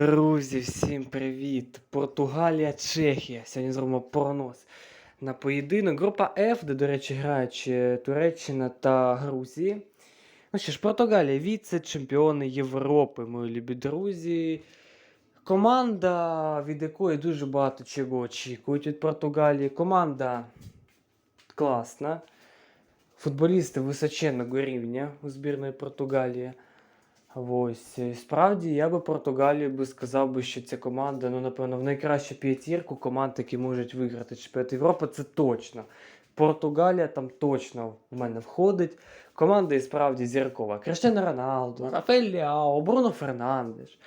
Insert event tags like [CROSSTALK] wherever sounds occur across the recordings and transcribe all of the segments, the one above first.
Друзі, всім привіт! Португалія, Чехія. Сьогодні зробимо пронос на поєдинок. Група F, де, до речі, грають е, Туреччина та Грузія. Ну що ж, Португалія, віце-чемпіони Європи, мої любі друзі. Команда, від якої дуже багато чого очікують від Португалії. Команда класна. Футболісти височенного рівня у збірної Португалії. Ось, і справді, я би Португалію би сказав би, що ця команда, ну, напевно, в найкращу п'ятірку команд, які можуть виграти чемпіонат Європи, це точно. Португалія там точно в мене входить. Команда і справді зіркова. Криштиано Роналду, Рафаель Ляо, Бруно Фернандеш,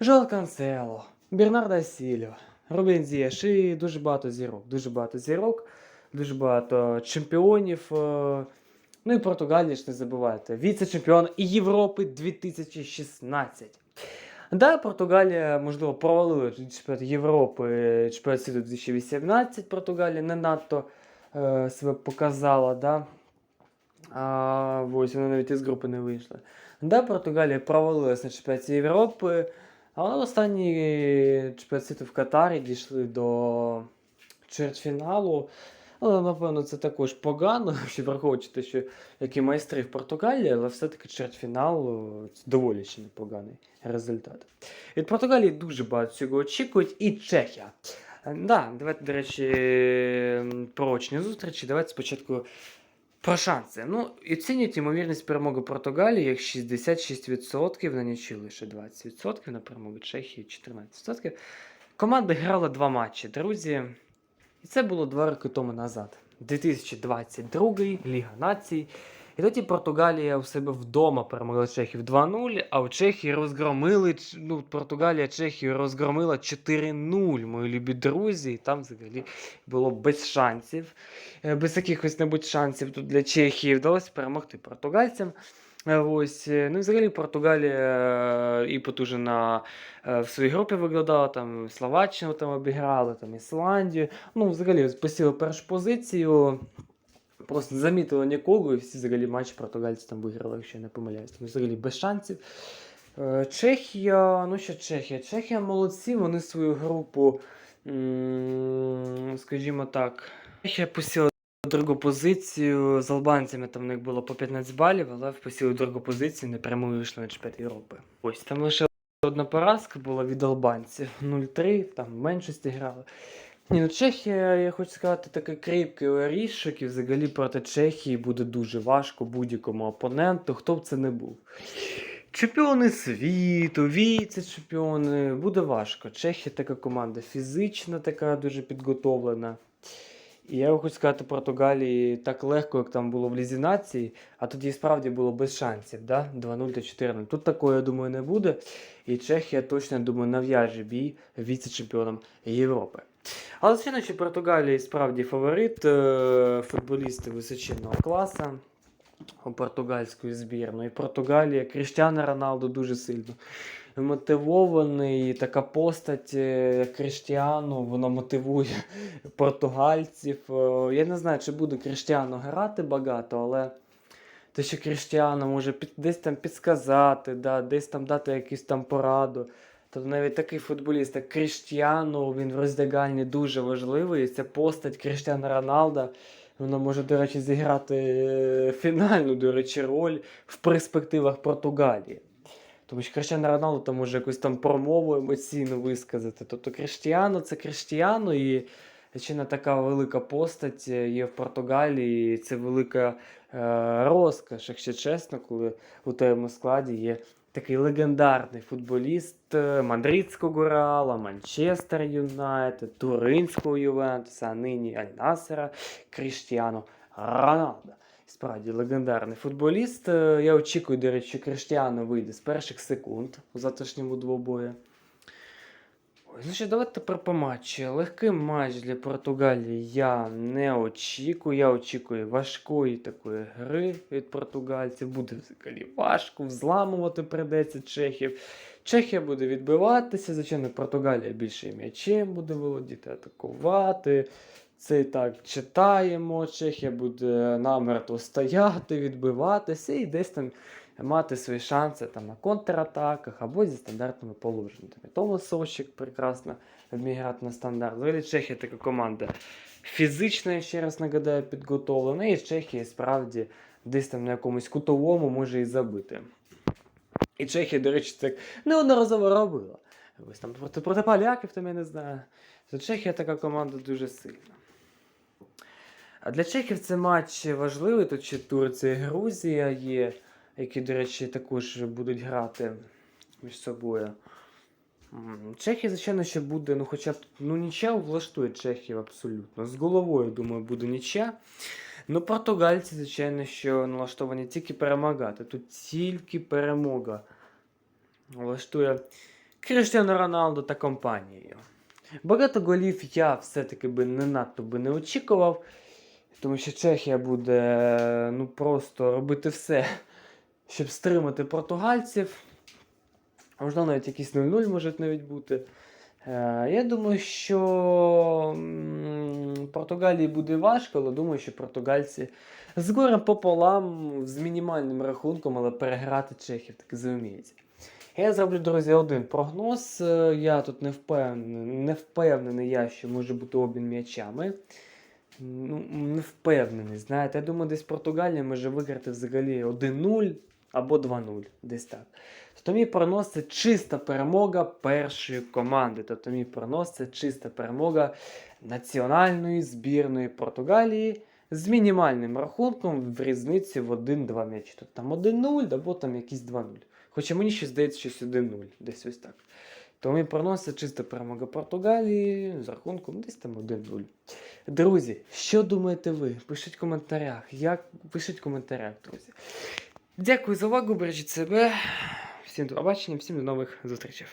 Жоел Кансело, Бернардо Сільва, Рубен Зієш і дуже багато зірок. Дуже багато зірок, дуже багато чемпіонів. Ну і Португалія ж не забувайте. Віце-чемпіон Європи 2016. Да, Португалія, можливо, провалила чемпіонат Європи, чемпіонат світу 2018. Португалія не надто е, себе показала, да? А, ось вона навіть із групи не вийшла. Да, Португалія провалилась на чемпіонаті Європи, але останній чемпіонат світу в Катарі дійшли до чвертьфіналу. Але, напевно, це також погано, [LAUGHS] враховуючи те, що які майстри в Португалії, але все-таки чвертьфінал доволі ще непоганий результат. Від Португалії дуже багато цього очікують, і Чехія. Е, Да, давайте, до речі, про очні зустрічі. Давайте спочатку про шанси. Ну, оцінюють ймовірність перемоги Португалії як 66%, на нічию лише 20%, на перемогу Чехії 14%. Команди грали два матчі, друзі. І це було два роки тому назад. 2022 Ліга націй. І тоді Португалія у себе вдома перемогла Чехів 2-0, а у Чехії розгромили. Ну, Португалія Чехію розгромила 4-0, мої любі друзі. І там взагалі було без шансів. Е, Без якихось небудь шансів тут для Чехії вдалося перемогти португальцям. Е, Ось, е, ну взагалі Португалія і потужна е, в своїй групі виглядала, там Словаччину там обіграли, там Ісландію. Ну, взагалі посіли першу позицію. Просто замітили нікого, і всі взагалі матчі португальці там виграли, якщо я не помиляюсь. Тому взагалі без шансів. Чехія, ну що Чехія? Чехія молодці, вони свою групу, скажімо так, Чехія посіла другу позицію. З албанцями там в них було по 15 балів, але посіли другу позицію, напряму вийшли на чемпіонат Європи. Ось там лише одна поразка була від албанців. 0-3, там в меншості грали. Ні, ну Чехія, я хочу сказати, такий кріпкий орішок, і взагалі проти Чехії буде дуже важко будь-якому опоненту, хто б це не був. Чемпіони світу, віце-чемпіони, буде важко. Чехія така команда фізична, така дуже підготовлена. Я хочу сказати, Португалії так легко, як там було в Лізі нації, а тоді справді було без шансів, да? 2-0 та 4-0. Тут такого, я думаю, не буде. І Чехія точно, я думаю, нав'яже бій віце-чемпіоном Європи. Але що Португалії справді фаворит, е, футболісти височинного класу португальської збірної. Португалія, Кріштіано Роналдо дуже сильно мотивований. Така постать е, Кріштіану, вона мотивує португальців. Е, Я не знаю, чи буде Кріштіану грати багато, але те, що Кріштіану може під, десь там підсказати, да, десь там дати якусь там пораду. Тобто навіть такий футболіст, як Кріштіану, він в роздягальні дуже важливий. Ця постать Кріштіану Роналда, вона може, до речі, зіграти е, фінальну, до речі, роль в перспективах Португалії. Тому що Кріштіану Роналду там може якусь там промову емоційно висказати. Тобто Кріштіану це Кріштіану, і ще не така велика постать є в Португалії. і Це велика е, розкаш, якщо чесно, коли у твоєму складі є такий легендарний футболіст е, Мадридського Реала, Манчестер Юнайтед, Туринського Ювентуса, а нині Аль-Насера Кріштіану Роналда. Справді легендарний футболіст. Е, Я очікую, до речі, Криштіану вийде з перших секунд у завтрашньому двобої. Ну давайте тепер по матчі. Легкий матч для Португалії я не очікую. Я очікую важкої такої гри від португальців. Буде взагалі важко, взламувати придеться чехів. Чехія буде відбиватися, звичайно, Португалія більше м'ячем буде володіти, атакувати. Це і так читаємо. Чехія буде намертво стояти, відбиватися і десь там мати свої шанси там, на контратаках або зі стандартними положеннями. Тому Сочик прекрасно грати на стандарт. Взагалі Чехія така команда фізично, я ще раз нагадаю, підготовлена. І Чехія справді десь там на якомусь кутовому може і забити. І Чехія, до речі, так неодноразово робила. Ось там проти, проти поляків, там я не знаю. То Чехія така команда дуже сильна. А для Чехів це матч важливий. Тут ще Турція і Грузія є, які, до речі, також будуть грати між собою. Чехія, звичайно, ще буде, ну хоча б ну, нічя влаштує Чехів абсолютно. З головою, думаю, буде нічя. Ну, португальці, звичайно, що налаштовані тільки перемагати. Тут тільки перемога влаштує Кріштіану Роналду та компанією. Багато голів я все-таки би не надто би не очікував, тому що Чехія буде ну, просто робити все, щоб стримати португальців. Можливо, навіть якісь 0-0 можуть навіть бути. Е, Я думаю, що Португалії буде важко, але думаю, що португальці з горем пополам, з мінімальним рахунком, але переграти чехів таки зуміють. Я зроблю, друзі, один прогноз. Е, Я тут не впевнений, не впевнений я, що може бути обмін м'ячами. Ну, не впевнений, знаєте. Я думаю, десь Португалія може виграти взагалі 1-0 або 2-0. Десь так. Тобто мій прогноз це чиста перемога першої команди. Тобто мій прогноз це чиста перемога національної збірної Португалії з мінімальним рахунком в різниці в 1-2 м'ячі. Тобто там 1-0 або там якісь 2-0. Хоча мені ще здається, щось 1-0, десь ось так. Тому мій прогноз це чиста перемога Португалії з рахунком десь там 1-0. Друзі, що думаєте ви? Пишіть в коментарях. Як... Пишіть в коментарях, друзі. Дякую за увагу, бережіть себе. Всім до побачення, всім до нових зустрічей.